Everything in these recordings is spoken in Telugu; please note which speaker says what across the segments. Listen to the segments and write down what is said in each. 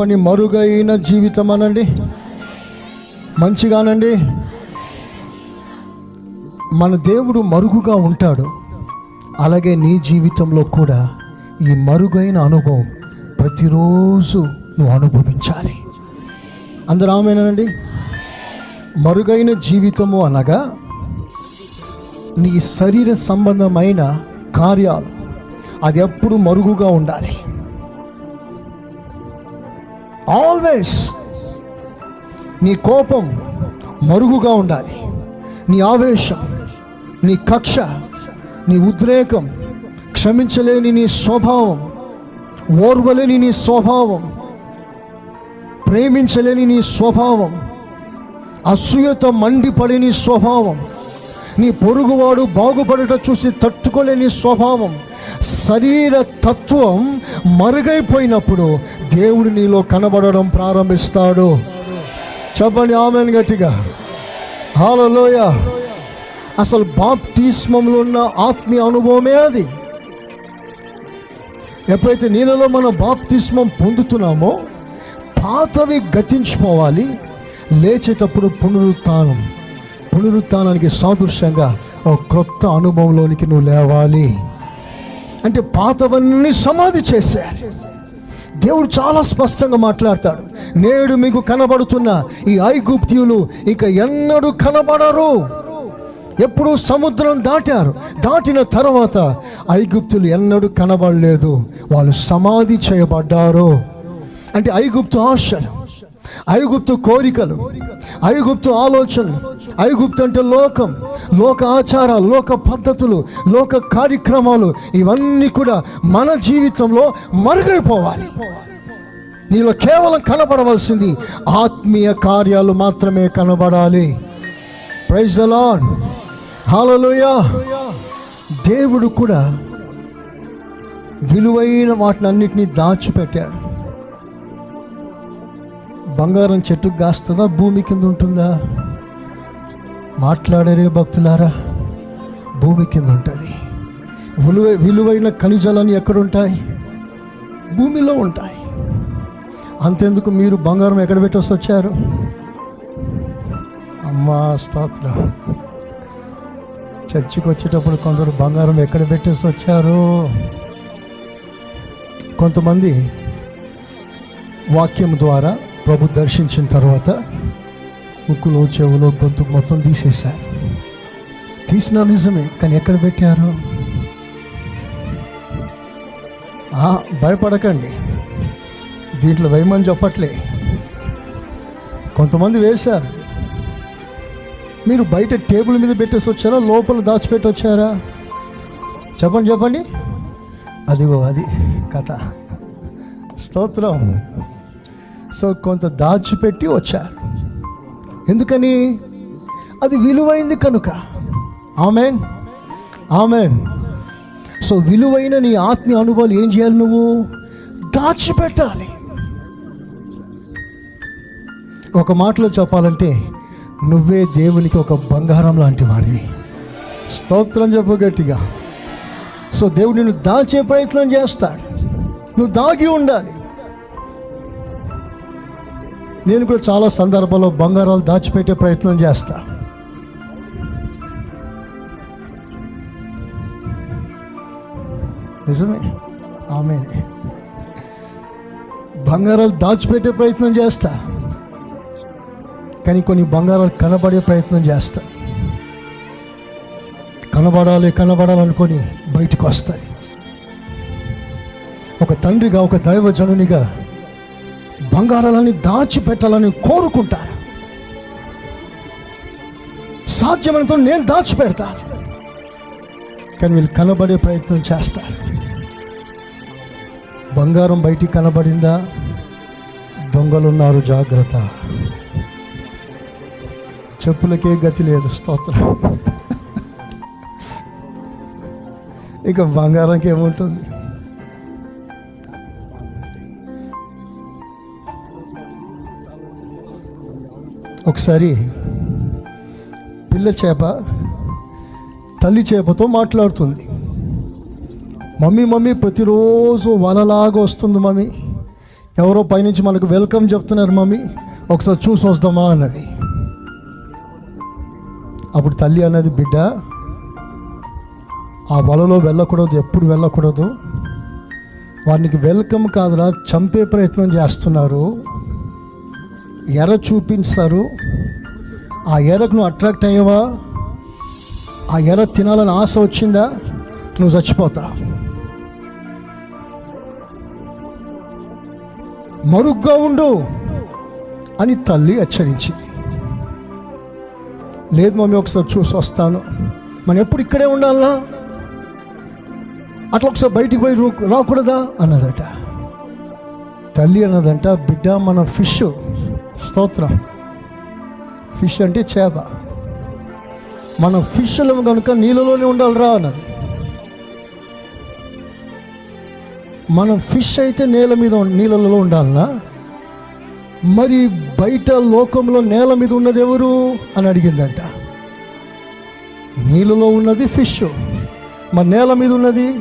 Speaker 1: పని మరుగైన జీవితం అనండి. మంచిగానండి. మన దేవుడు మరుగుగా ఉంటాడు. అలాగే నీ జీవితంలో కూడా ఈ మరుగైన అనుభవం ప్రతిరోజు నువ్వు అనుభవించాలి. అందరూ ఆమెనండి. మరుగైన జీవితము అనగా నీ శరీర సంబంధమైన కార్యాలు. అది ఎప్పుడు మరుగుగా ఉండాలి. ఆల్వేస్ నీ కోపం మరుగుగా ఉండాలి. నీ ఆవేశం నీ కక్ష నీ ఉద్రేకం క్షమించలేని నీ స్వభావం ఓర్వలేని నీ స్వభావం ప్రేమించలేని నీ స్వభావం అసూయతో మండిపడి నీ స్వభావం నీ పొరుగువాడు బాగుపడట చూసి తట్టుకోలేని స్వభావం శరీర తత్వం మరుగైపోయినప్పుడు దేవుడు నీలో కనబడడం ప్రారంభిస్తాడు. చెప్పండి ఆమెను గట్టిగా. హాలలోయ అసలు బాప్టిస్మంలో ఉన్న ఆత్మీయ అనుభవమే అది. ఎప్పుడైతే నీళ్ళలో మనం బాప్తిస్మం పొందుతున్నామో పాతవి గతించుకోవాలి లేచేటప్పుడు పునరుత్నం పునరుత్నానికి సాదృశ్యంగా ఒక క్రొత్త అనుభవంలోనికి నువ్వు లేవాలి. అంటే పాతవన్నీ సమాధి చేశారు. దేవుడు చాలా స్పష్టంగా మాట్లాడతాడు. నేడు మీకు కనబడుతున్న ఈ ఐగుప్తియులు ఇక ఎన్నడూ కనబడరు. ఎప్పుడు సముద్రం దాటారు. దాటిన తర్వాత ఐగుప్తులు ఎన్నడూ కనబడలేదు. వాళ్ళు సమాధి చేయబడ్డారు. అంటే ఐగుప్తు ఆశలు ఐగుప్తు కోరికలు ఐగుప్తు ఆలోచనలు ఐగుప్తు అంటే లోకం లోక ఆచారాలు లోక పద్ధతులు లోక కార్యక్రమాలు ఇవన్నీ కూడా మన జీవితంలో మరుగైపోవాలి. నీలో కేవలం కనబడవలసింది ఆత్మీయ కార్యాలు మాత్రమే కనబడాలి. ప్రైజ్ అలాన్ హాలలోయా దేవుడు కూడా విలువైన వాటిని అన్నింటినీ దాచిపెట్టాడు. బంగారం చెట్టుకు కాస్తుందా? భూమి కింద ఉంటుందా? మాట్లాడరే భక్తులారా భూమి కింద ఉంటుంది విలువ విలువైన ఖనిజాలన్నీ ఎక్కడుంటాయి? భూమిలో ఉంటాయి. అంతెందుకు మీరు బంగారం ఎక్కడ పెట్టేసి వచ్చారు అమ్మా స్తోత్రం. చర్చికి వచ్చేటప్పుడు కొందరు బంగారం ఎక్కడ పెట్టేసి వచ్చారు కొంతమంది వాక్యం ద్వారా ప్రభు దర్శించిన తర్వాత ముక్కులో చెవులో గొంతు మొత్తం తీసేశారు. తీసిన నిజమే కానీ ఎక్కడ పెట్టారు? ఆ, భయపడకండి. దీంట్లో వేయమని చెప్పట్లే. కొంతమంది వేశారు. మీరు బయట టేబుల్ మీద పెట్టేసి వచ్చారా? లోపల దాచిపెట్టి వచ్చారా? చెప్పండి చెప్పండి. అదిగో అది కథ. స్తోత్రం. సో కొంత దాచిపెట్టి వచ్చారు. ఎందుకని? అది విలువైంది కనుక. ఆమెన్. ఆమెన్. సో విలువైన నీ ఆత్మీయ అనుభవాలు ఏం చేయాలి నువ్వు? దాచిపెట్టాలి. ఒక మాటలో చెప్పాలంటే నువ్వే దేవునికి ఒక బంగారం లాంటి వాడివి. స్తోత్రం చెప్పు గట్టిగా. సో దేవుడు నిన్ను దాచే ప్రయత్నం చేస్తాడు. నువ్వు దాగి ఉండాలి. నేను కూడా చాలా సందర్భాల్లో బంగారాలు దాచిపెట్టే ప్రయత్నం చేస్తా. నిజమే? ఆమె. బంగారాలు దాచిపెట్టే ప్రయత్నం చేస్తా. కానీ కొన్ని బంగారాలు కనబడే ప్రయత్నం చేస్తా. కనబడాలి కనబడాలనుకొని బయటకు వస్తాయి. ఒక తండ్రిగా ఒక దైవజనునిగా బంగారాలని దాచిపెట్టాలని కోరుకుంటారు. సాధ్యమైనంత నేను దాచిపెడతాను. కానీ వీళ్ళు కనబడే ప్రయత్నం చేస్తారు. బంగారం బయటికి కనబడిందా? దొంగలున్నారు జాగ్రత్త. చెప్పులకే గతి లేదు స్తోత్రం. ఇక బంగారంకి ఏముంటుంది ఒకసారి పిల్ల చేప తల్లి చేపతో మాట్లాడుతుంది. మమ్మీ మమ్మీ ప్రతిరోజు వలలాగా వస్తుంది మమ్మీ. ఎవరో పైనుంచి మనకు వెల్కమ్ చెప్తున్నారు మమ్మీ. ఒకసారి చూసి వస్తామా అన్నది. అప్పుడు తల్లి అన్నది బిడ్డ ఆ వలలో వెళ్ళకూడదు ఎప్పుడు వెళ్ళకూడదు. వారికి వెల్కమ్ కాదురా చంపే ప్రయత్నం చేస్తున్నారు. ఎర చూపించారు. ఆ ఎరకు నువ్వు అట్రాక్ట్ అయ్యావా? ఆ ఎర తినాలని ఆశ వచ్చిందా? నువ్వు చచ్చిపోతా. మరుగ్గా ఉండు అని తల్లి హెచ్చరించింది లేదు మమ్మీ ఒకసారి చూసి వస్తాను. మనం ఎప్పుడు ఇక్కడే ఉండాలా అట్లా ఒకసారి బయటికి పోయి రూ- రాకూడదా? అన్నదట. తల్లి అన్నదంట బిడ్డ మన ఫిష్ స్తోత్రం. ఫిష్ అంటే చేప. మనం ఫిష్లో కనుక నీళ్ళలోనే ఉండాలిరా అన్నది. మనం ఫిష్ అయితే నేల మీద నీళ్ళలో ఉండాలనా? మరి బయట లోకంలో నేల మీద ఉన్నది ఎవరు? అని అడిగిందంట. నీళ్ళలో ఉన్నది ఫిష్. మరి నేల మీద ఉన్నది?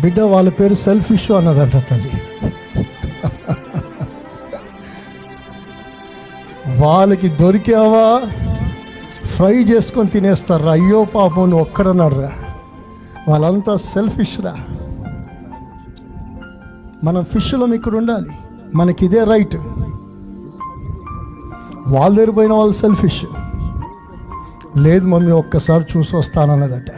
Speaker 1: బిడ్డ వాళ్ళ పేరు సెల్ఫిష్ అన్నదంట తల్లి. వాళ్ళకి దొరికావా? ఫ్రై చేసుకొని తినేస్తారా? అయ్యో పాపం నువ్వు ఒక్కడన్నాడురా వాళ్ళంతా సెల్ఫిష్రా మనం ఫిష్లో ఇక్కడ ఉండాలి. మనకి ఇదే రైట్ వాళ్ళ దగ్గర పోయిన వాళ్ళు సెల్ఫిష్ లేదు మమ్మీ ఒక్కసారి చూసి వస్తానన్నదట.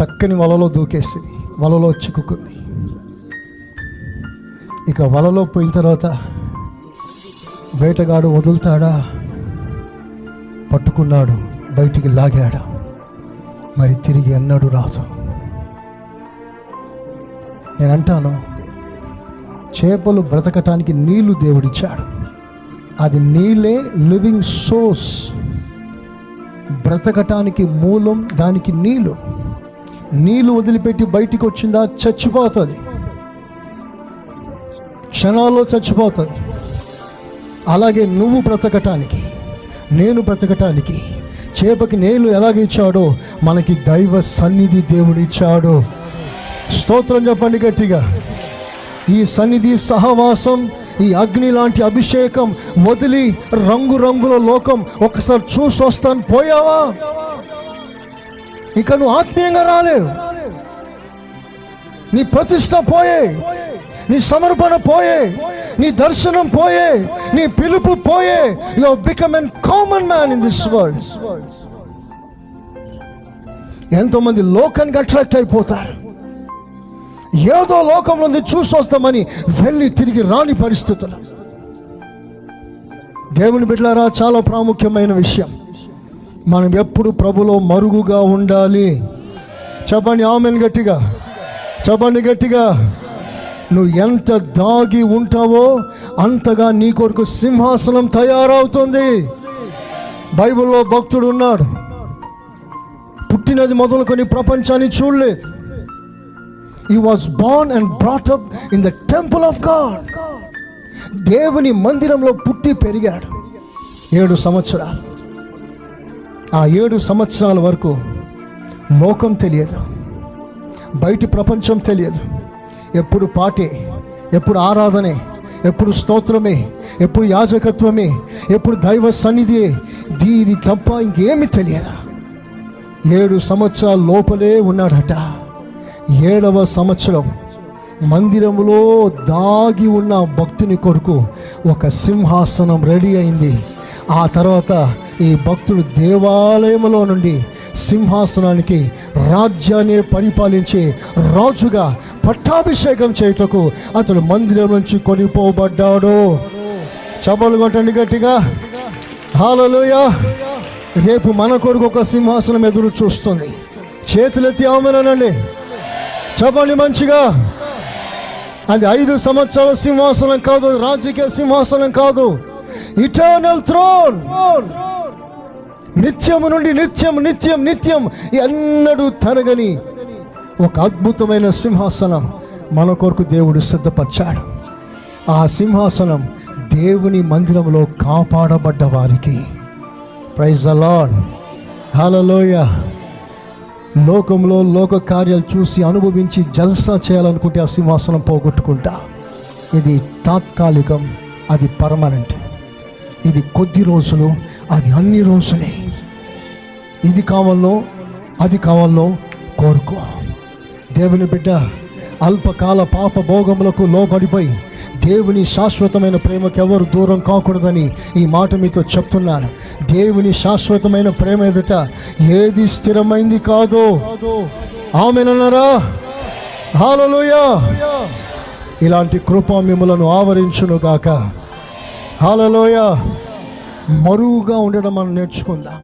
Speaker 1: టక్కని వలలో దూకేసింది. వలలో చిక్కుకుంది. ఇక వలలో పోయిన తర్వాత వేటగాడు వదులుతాడా? పట్టుకున్నాడు బయటికి లాగాడు? మరి తిరిగి అన్నాడు రాదు. నేను అంటాను చేపలు బ్రతకటానికి నీళ్ళు దేవుడిచ్చాడు. అది నీళ్ళే లివింగ్ సోర్స్. బ్రతకటానికి మూలం దానికి నీళ్ళు. నీళ్ళు వదిలిపెట్టి బయటికి వచ్చిందా చచ్చిపోతుంది. క్షణాల్లో చచ్చిపోతుంది. అలాగే నువ్వు బ్రతకటానికి నేను బ్రతకటానికి చేపకి నేను ఎలాగ ఇచ్చాడో మనకి దైవ సన్నిధి దేవుడు ఇచ్చాడు. స్తోత్రం చెప్పండి గట్టిగా. ఈ సన్నిధి సహవాసం ఈ అగ్ని లాంటి అభిషేకం వదిలి రంగు రంగుల లోకం ఒకసారి చూసి వస్తాను. పోయావా? ఇక నువ్వు ఆత్మీయంగా రాలేవు. నీ ప్రతిష్ట పోయే నీ సమర్పణ పోయే నీ దర్శనం పోయే నీ పిలుపు పోయే you become an common man in this world ఎంతోమంది లోకానికి అట్రాక్ట్ అయిపోతారు. ఏదో లోకంలో చూసి వస్తామని వెళ్ళి తిరిగి రాని పరిస్థితులు. దేవుని బిడ్డలారా చాలా ప్రాముఖ్యమైన విషయం. మనం ఎప్పుడు ప్రభులో మరుగుగా ఉండాలి? చెప్పండి ఆమెను గట్టిగా. చెప్పండి గట్టిగా. నువ్వు ఎంత దాగి ఉంటావో అంతగా నీ కొరకు సింహాసనం తయారవుతుంది. బైబిల్లో భక్తుడు ఉన్నాడు. పుట్టినది మొదలుకొని ప్రపంచాన్ని చూడలేదు. ఈ was born and brought up in the temple of God దేవుని మందిరంలో పుట్టి పెరిగాడు. ఏడు సంవత్సరాలు. ఆ ఏడు సంవత్సరాల వరకు లోకం తెలియదు. బయటి ప్రపంచం తెలియదు. ఎప్పుడు పాటే ఎప్పుడు ఆరాధనే ఎప్పుడు స్తోత్రమే ఎప్పుడు యాజకత్వమే ఎప్పుడు దైవ సన్నిధి దీని తప్ప ఇంకేమి తెలియదా? ఏడు సంవత్సరాల లోపలే ఉన్నాడట. ఏడవ సంవత్సరం మందిరములో దాగి ఉన్న భక్తుని కొరకు ఒక సింహాసనం రెడీ అయింది. ఆ తర్వాత ఈ భక్తుడు దేవాలయంలో నుండి సింహాసనానికి రాజ్యాన్ని పరిపాలించే రాజుగా పట్టాభిషేకం చేయుటకు అతడు మందిరం నుంచి కొనిపోబడ్డాడు. చపలు కొట్టండి గట్టిగా. హాలలోయ రేపు మన కొరకు ఒక సింహాసనం ఎదురు చూస్తుంది. చేతులెత్తి ఆమెనండి చెప్పండి మంచిగా. అది ఐదు సంవత్సరాల సింహాసనం కాదు రాజకీయ సింహాసనం కాదు. ఇటర్నల్ థ్రోన్ నిత్యము నుండి నిత్యం నిత్యం నిత్యం ఎన్నడూ తరగని ఒక అద్భుతమైన సింహాసనం మన కొరకు దేవుడు సిద్ధపరిచాడు. ఆ సింహాసనం దేవుని మందిరంలో కాపాడబడ్డ వారికి. ప్రైజ్ అలాన్ హలలోయ లోకంలో లోక కార్యాలు చూసి అనుభవించి జల్సా చేయాలనుకుంటే ఆ సింహాసనం పోగొట్టుకుంటా. ఇది తాత్కాలికం అది పర్మనెంట్. ఇది కొద్ది రోజులు అది అన్ని రోజులే. ఇది కావాలో అది కావాలో కోరుకో. దేవుని బిడ్డ అల్పకాల పాప భోగములకు లోబడిపోయి దేవుని శాశ్వతమైన ప్రేమకు ఎవరు దూరం కాకూడదని ఈ మాట మీతో చెప్తున్నాను దేవుని శాశ్వతమైన ప్రేమ ఎదుట ఏది స్థిరమైంది కాదో ఆమెనన్నారా? హాలలోయ ఇలాంటి కృప మిమ్మలను ఆవరించునుగాక. గాక హాలలోయ మరువుగా ఉండడం మనం నేర్చుకుందాం.